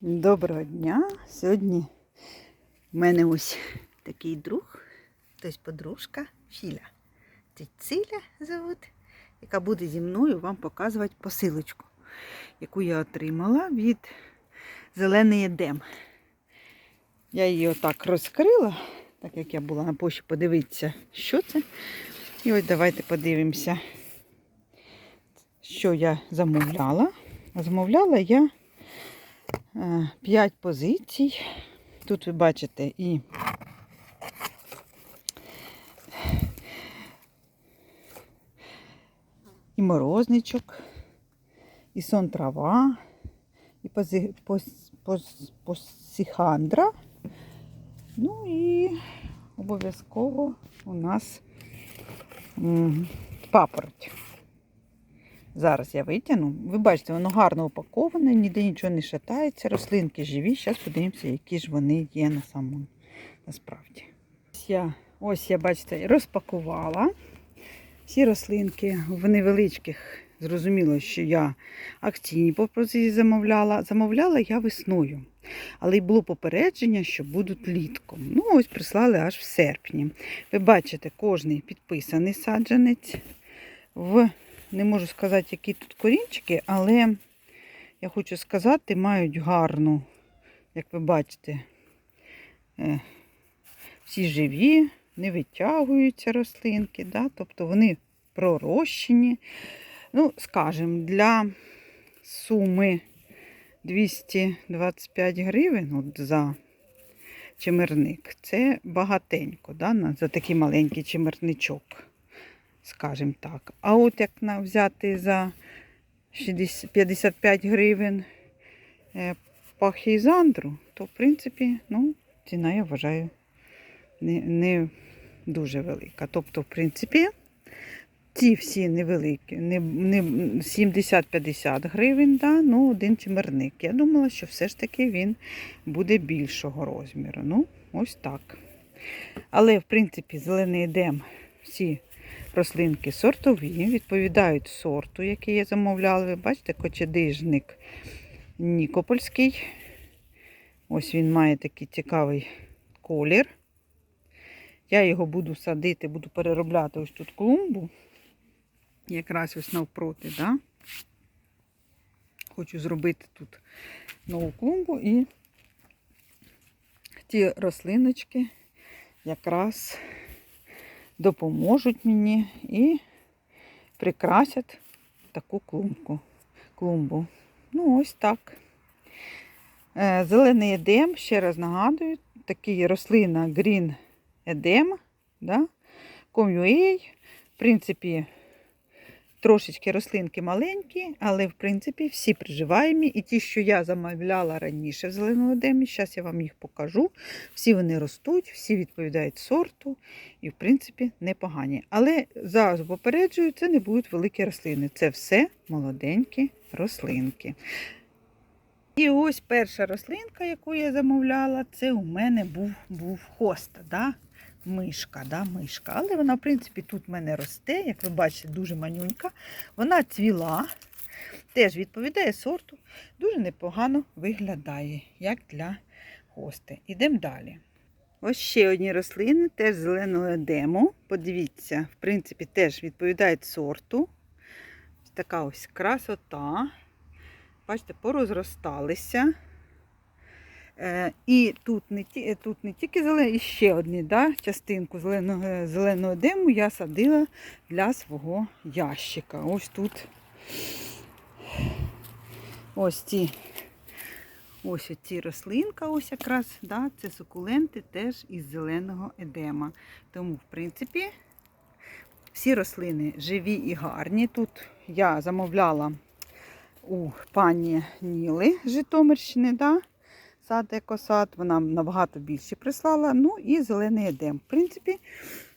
Доброго дня. Сьогодні в мене ось такий друг, тобто подружка Філя. Це Циля зовут, яка буде зі мною вам показувати посилочку, яку я отримала від Зелений Едем. Я її отак розкрила, так як я була на пошті, подивитися, що це. І ось давайте подивимося, що я замовляла. Замовляла я 5 позицій. Тут ви бачите і і морозничок, і сон трава, і пози- пос- пос- посіхандра. Ну і обов'язково у нас папороть. Зараз я витягну. Ви бачите, воно гарно упаковане, ніде нічого не шатається, рослинки живі. Зараз подивимося, які ж вони є на самому насправді. Ось я, ось я, бачите, розпакувала всі рослинки в невеличких. Зрозуміло, що я акційні пропозиції замовляла. Замовляла я весною. Але й було попередження, що будуть літком. Ну, ось прислали аж в серпні. Ви бачите, кожний підписаний саджанець в не можу сказати, які тут корінчики, але я хочу сказати, мають гарну, як ви бачите, е, всі живі, не витягуються рослинки, да? тобто вони пророщені. Ну, скажімо, для суми 225 гривень от за чимерник. Це багатенько, да? за такий маленький чимерничок скажімо так. А от як взяти за 60 55 гривень е, пахізандру, то в принципі, ну, ціна, я вважаю, не, не дуже велика. Тобто, в принципі, ті всі невеликі, не, не 70-50 гривень, да, ну, один чимерник. Я думала, що все ж таки він буде більшого розміру. Ну, ось так. Але, в принципі, зелений едем всі рослинки сортові, відповідають сорту, який я замовляла. Ви бачите, кочедижник Нікопольський. Ось він має такий цікавий колір. Я його буду садити, буду переробляти ось тут клумбу. Якраз ось навпроти, да? Хочу зробити тут нову клумбу і ті рослиночки якраз допоможуть мені і прикрасять таку клумбу. клумбу. Ну, ось так. Е, Зелений едем, ще раз нагадую, такий рослина Green Edem, да? Ком'юей. В принципі, трошечки рослинки маленькі, але в принципі всі приживаємі. І ті, що я замовляла раніше в зеленому едемі, зараз я вам їх покажу. Всі вони ростуть, всі відповідають сорту і, в принципі, непогані. Але зараз попереджую, це не будуть великі рослини. Це все молоденькі рослинки. І ось перша рослинка, яку я замовляла, це у мене був, був хоста, да? Мишка. Да? мишка. Але вона, в принципі, тут в мене росте, як ви бачите, дуже манюнька. Вона цвіла, теж відповідає сорту, дуже непогано виглядає, як для хости. Ідемо далі. Ось ще одні рослини, теж зеленого едему. Подивіться, в принципі, теж відповідають сорту. Ось така ось красота. Бачите, порозросталися. Е, і тут не, ті, тут не тільки зелений, і ще одні да, частинку зеленого, зеленого диму я садила для свого ящика. Ось тут ось ці ось ці рослинка, ось якраз, да, це сукуленти теж із зеленого едема. Тому, в принципі, всі рослини живі і гарні. Тут я замовляла у пані Ніли Житомирщини, да? Сад екосад, вона набагато більше прислала. Ну і зелений едем. В принципі,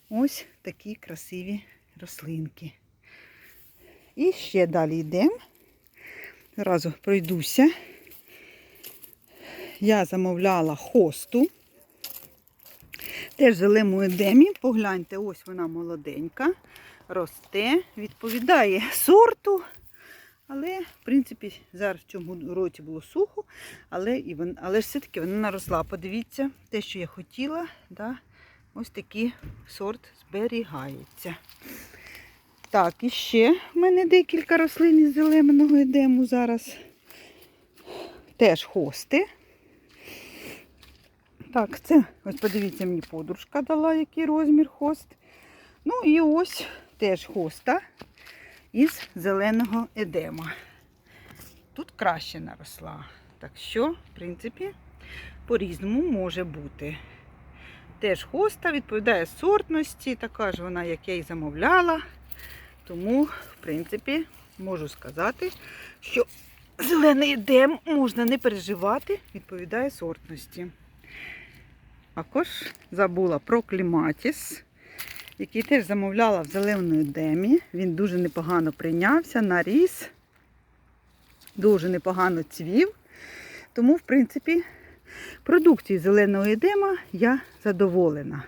ось такі красиві рослинки. І ще далі йдемо. Зразу пройдуся. Я замовляла хосту. Теж в зеленому едемі. Погляньте, ось вона молоденька, росте, відповідає сорту. Але, в принципі, зараз в цьому році було сухо, але, і вон, але ж все-таки вона наросла. Подивіться, те, що я хотіла, да, ось такий сорт зберігається. Так, і ще в мене декілька рослин із зеленого едему зараз. Теж хости. Так, це, ось подивіться, мені подружка дала, який розмір хост. Ну і ось теж хоста із зеленого едема. Тут краще наросла. Так що, в принципі, по-різному може бути. Теж хоста відповідає сортності, така ж вона, як я і замовляла. Тому, в принципі, можу сказати, що зелений едем можна не переживати, відповідає сортності. Також забула про кліматіс, який теж замовляла в зеленому едемі. Він дуже непогано прийнявся, наріс, дуже непогано цвів. Тому, в принципі, продукції зеленого едема я задоволена.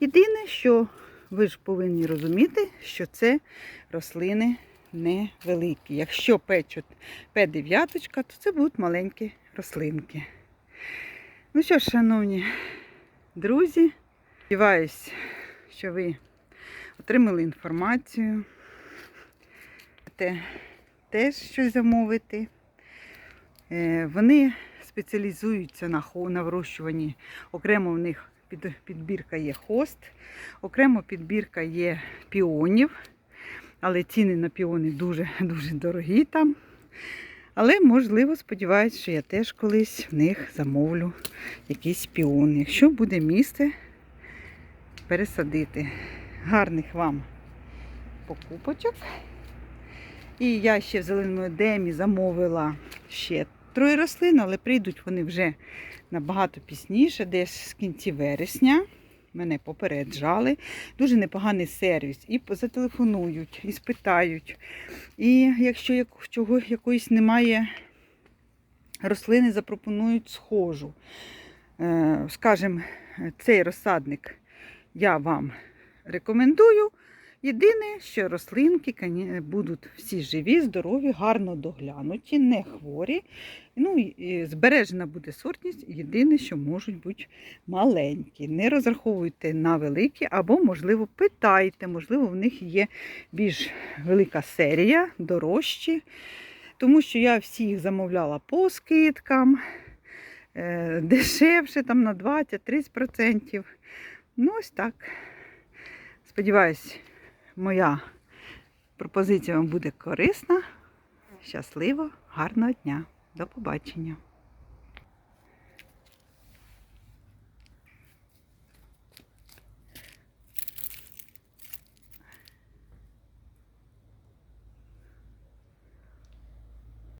Єдине, що ви ж повинні розуміти, що це рослини невеликі. Якщо печуть П9, то це будуть маленькі рослинки. Ну що ж, шановні друзі, сподіваюсь, що ви отримали інформацію. Те, теж щось замовити. Е, Вони спеціалізуються на, на вирощуванні. Окремо в них під, підбірка є хост, окремо підбірка є піонів, але ціни на піони дуже-дуже дорогі там. Але, можливо, сподіваюся, що я теж колись в них замовлю якийсь піон. Якщо буде місце пересадити. Гарних вам покупочок. І я ще в зеленому едемі замовила ще троє рослин, але прийдуть вони вже набагато пізніше, десь з кінці вересня. Мене попереджали. Дуже непоганий сервіс. І зателефонують, і спитають. І якщо чого якоїсь немає рослини, запропонують схожу. Е, Скажем, цей розсадник я вам рекомендую. Єдине, що рослинки будуть всі живі, здорові, гарно доглянуті, не хворі. Ну, і- і збережена буде сортність. Єдине, що можуть бути маленькі. Не розраховуйте на великі, або, можливо, питайте, можливо, в них є більш велика серія, дорожчі. Тому що я всі їх замовляла по скидкам, е, дешевше там на 20-30%. Ну, ось так. Сподіваюсь, моя пропозиція вам буде корисна. Щасливо, гарного дня. До побачення.